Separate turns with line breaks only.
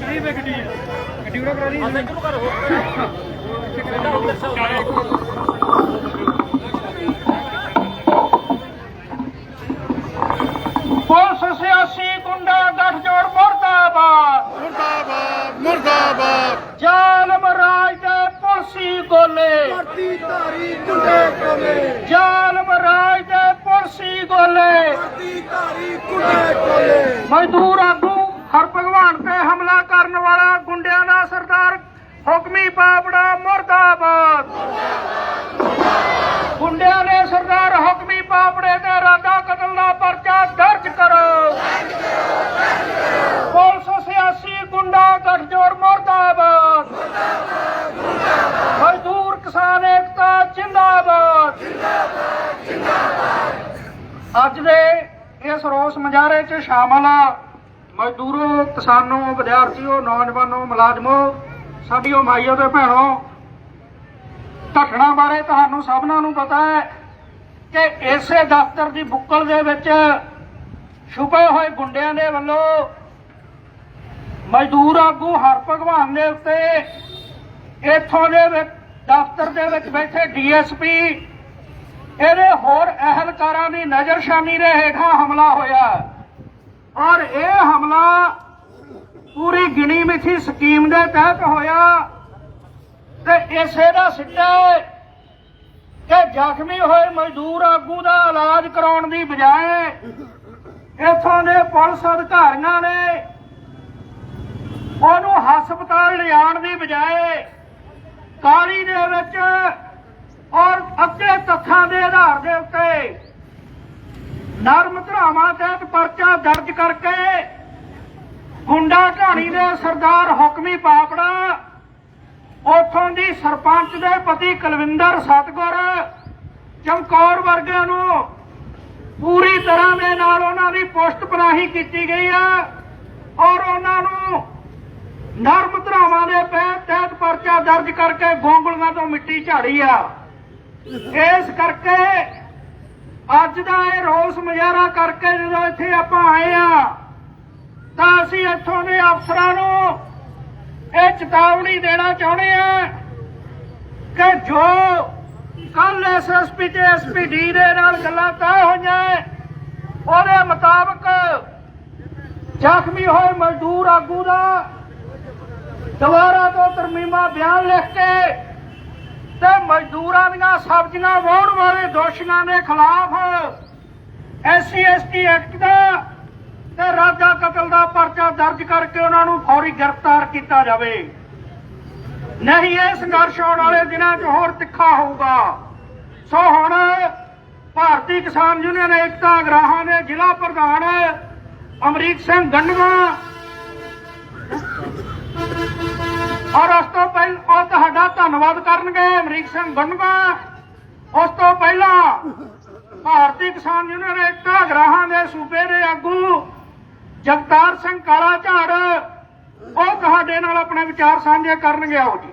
ਗੱਡੀ ਵੇ ਗੱਡੀ ਗੱਡੀ ਉਰਾ ਕਰਾ
ਆ? ਸਾਈਕਲ ਨੂੰ ਕਰ ਹੋ ਬੇਟਾ ਉਧਰ ਸੇ
ਪੁਲਿਸ ਸਿਆਸੀ ਗੁੰਡਾ ਗੱਠਜੋੜ ਮੁਰਦਾਬਾਦ।
ਮੁਰਦਾਬਾਦ ਮੁਰਦਾਬਾਦ।
ਜ਼ਾਲਮ ਰਾਜ ਦੇ ਪੁਲਸੀ ਗੋਲੇ।
ਧਰਤੀ ਧਾਰੀ ਕੁੰਡੇ ਕੋਲੇ
ਜ਼ਾਲਮ ਰਾਜ ਦੇ ਪੁਲਸੀ ਗੋਲੇ।
ਧਰਤੀ ਧਾਰੀ ਕੁੰਡੇ ਕੋਲੇ
ਮਜ਼ਦੂਰ ਆਗੂ ਹਰਭਗਵਾਨ ਤੇ ਹਮਲਾ ਕਰਨ ਵਾਲਾ ਗੁੰਡਿਆਂ ਦਾ ਸਰਦਾਰ ਹੁਕਮੀ ਪਾਪੜਾ ਮੁਰਦਾਬਾਦ। ਗੁੰਡਿਆਂ ਨੇ ਸਰਦਾਰ ਹੁਕਮੀ ਪਾਪੜੇ ਤੇ ਰਾਦਾ ਕਤਲ ਦਾ ਪਰਚਾ ਦਰਜ ਕਰੋ। ਪੁਲਿਸ ਸਿਆਸੀ ਗੁੰਡਾ ਗੱਠਜੋੜ ਮੁਰਦਾਬਾਦ। ਮਜ਼ਦੂਰ ਕਿਸਾਨ ਏਕਤਾ ਜਿੰਦਾਬਾਦ। ਅੱਜ ਦੇ ਇਸ ਰੋਸ ਮੁਜ਼ਾਹਰੇ 'ਚ ਸ਼ਾਮਲ ਆ ਮਜ਼ਦੂਰੋ, ਕਿਸਾਨੋ, ਵਿਦਿਆਰਥੀਓ, ਨੌਜਵਾਨੋ, ਮੁਲਾਜ਼ਮੋ ਸਾਡੀਓ ਮਾਈਓ ਤੇ ਭੈਣੋ, ਘਟਨਾ ਬਾਰੇ ਤੁਹਾਨੂੰ ਸਭਨਾਂ ਨੂੰ ਪਤਾ ਹੈ ਕਿ ਇਸੇ ਦਫ਼ਤਰ ਦੀ ਬੁੱਕਲ ਦੇ ਵਿੱਚ ਛੁਪੇ ਹੋਏ ਗੁੰਡਿਆਂ ਦੇ ਵੱਲੋਂ ਮਜ਼ਦੂਰ ਆਗੂ ਹਰਭਗਵਾਨ ਦੇ ਉੱਤੇ ਇੱਥੋਂ ਦੇ ਵਿੱਚ ਦਫ਼ਤਰ ਦੇ ਵਿੱਚ ਬੈਠੇ ਡੀਐਸਪੀ, ਇਹਦੇ ਹੋਰ ਅਹਿਲਕਾਰਾਂ ਦੀ ਨਜ਼ਰਸ਼ਾਨੀ ਦੇ ਹੇਠਾਂ ਹਮਲਾ ਹੋਇਆ। ਔਰ ਇਹ ਹਮਲਾ ਪੂਰੀ ਗਿਣੀ ਮਿਥੀ ਸਕੀਮ ਦੇ ਤਹਿਤ ਹੋਇਆ। ਤੇ ਇਸੇ ਦਾ ਸਿੱਟਾ ਕਿ ਜ਼ਖਮੀ ਹੋਏ ਮਜ਼ਦੂਰ ਆਗੂ ਦਾ ਇਲਾਜ ਕਰਾਉਣ ਦੀ ਬਜਾਏ ਇਥੋਂ ਦੇ ਪੁਲਿਸ ਅਧਿਕਾਰੀਆਂ ਨੇ ਉਹਨੂੰ ਹਸਪਤਾਲ ਲਿਆਉਣ ਦੀ ਬਜਾਏ ਕਾਲੀ ਦੇ ਵਿੱਚ ਔਰ ਅੱਗੇ ਤੱਥਾਂ ਦੇ ਆਧਾਰ ਦੇ ਉੱਤੇ ਨਰਮ ਧਰਾਵਾਂ ਤਹਿਤ ਪਰਚਾ ਦਰਜ ਕਰਕੇ ਗੁੰਡਾ ਢਾਣੀ ਦੇ ਸਰਦਾਰ ਹੁਕਮੀ ਪਾਪੜਾ, ਉਥੋਂ ਦੀ ਸਰਪੰਚ ਦੇ ਪਤੀ ਕੁਲਵਿੰਦਰ ਸਤਗੁਰ, ਚਮਕੌਰ ਵਰਗਿਆਂ ਨੂੰ ਪੂਰੀ ਤਰ੍ਹਾਂ ਦੇ ਨਾਲ ਉਹਨਾਂ ਦੀ ਪੁਸ਼ਤ ਪਨਾਹੀ ਕੀਤੀ ਗਈ ਆ ਔਰ ਉਹਨਾਂ ਨੂੰ ਨਰਮ ਧਰਾਵਾਂ ਦੇ ਪਹਿ- ਤਹਿਤ ਪਰਚਾ ਦਰਜ ਕਰਕੇ ਗੋਂਗਲੀਆਂ ਤੋਂ ਮਿੱਟੀ ਝਾੜੀ ਆ। ਇਸ ਕਰਕੇ ਅੱਜ ਦਾ ਇਹ ਰੋਸ ਮੁਜ਼ਾਹਰਾ ਕਰਕੇ ਜਦੋਂ ਇੱਥੇ ਆਪਾਂ ਆਏ ਆ ਤਾਂ ਅਸੀਂ ਇੱਥੋਂ ਦੇ ਅਫਸਰਾਂ ਨੂੰ ਇਹ ਚੇਤਾਵਨੀ ਦੇਣਾ ਚਾਹੁੰਦੇ ਆ ਕਿ ਜੋ ਕੱਲ ਐਸਐਸਪੀ ਤੇ ਐਸਪੀਡੀ ਦੇ ਨਾਲ ਗੱਲਾਂ ਤੈਅ ਹੋਈਆਂ, ਉਹਦੇ ਮੁਤਾਬਕ ਜ਼ਖਮੀ ਹੋਏ ਮਜ਼ਦੂਰ ਆਗੂ ਦਾ ਦੁਬਾਰਾ ਤੋਂ ਤਰਮੀਮਾ ਬਿਆਨ ਲਿਖ ਕੇ ਤੇ ਮਜ਼ਦੂਰਾਂ ਦੀਆਂ ਸਬਜ਼ੀਆਂ ਵਾਹੁਣ ਵਾਲੇ ਦੋਸ਼ੀਆਂ ਦੇ ਖਿਲਾਫ ਐਸਸੀ ਐਸਟੀ ਐਕਟ ਦਾ ਤੇ ਰਾਜਾ ਕਤਲ ਦਾ ਪਰਚਾ ਦਰਜ ਕਰਕੇ ਉਹਨਾਂ ਨੂੰ ਫੌਰੀ ਗ੍ਰਿਫਤਾਰ ਕੀਤਾ ਜਾਵੇ। ਨਹੀਂ ਇਹ ਸੰਘਰਸ਼ ਆਉਣ ਵਾਲੇ ਦਿਨਾਂ 'ਚ ਹੋਰ ਤਿੱਖਾ ਹੋਊਗਾ। ਸੋ ਹੁਣ ਭਾਰਤੀ ਕਿਸਾਨ ਯੂਨੀਅਨ ਏਕਤਾ ਅਗਰਾਹਾਂ ਦੇ ਜ਼ਿਲ੍ਹਾ ਪ੍ਰਧਾਨ ਅਮਰੀਕ ਸਿੰਘ ਗੰਡਵਾ ਔਰ ਉਸ ਤੋਂ ਪਹਿਲਾਂ, ਉਹ ਤੁਹਾਡਾ ਧੰਨਵਾਦ ਕਰਨਗੇ ਅਮਰੀਕ ਸਿੰਘ ਗੰਡਵਾ ਉਸ ਤੋਂ ਪਹਿਲਾਂ ਭਾਰਤੀ ਕਿਸਾਨ ਯੂਨੀਅਨ ਏਕਤਾ ਅਗਰਾਹਾਂ ਦੇ ਸੂਬੇ ਦੇ ਆਗੂ ਜਗਤਾਰ ਸਿੰਘ ਕਾਲਾ ਝਾੜ ਉਹ ਤੁਹਾਡੇ ਨਾਲ ਆਪਣੇ ਵਿਚਾਰ ਸਾਂਝੇ ਕਰਨਗੇ ਆਓ ਜੀ।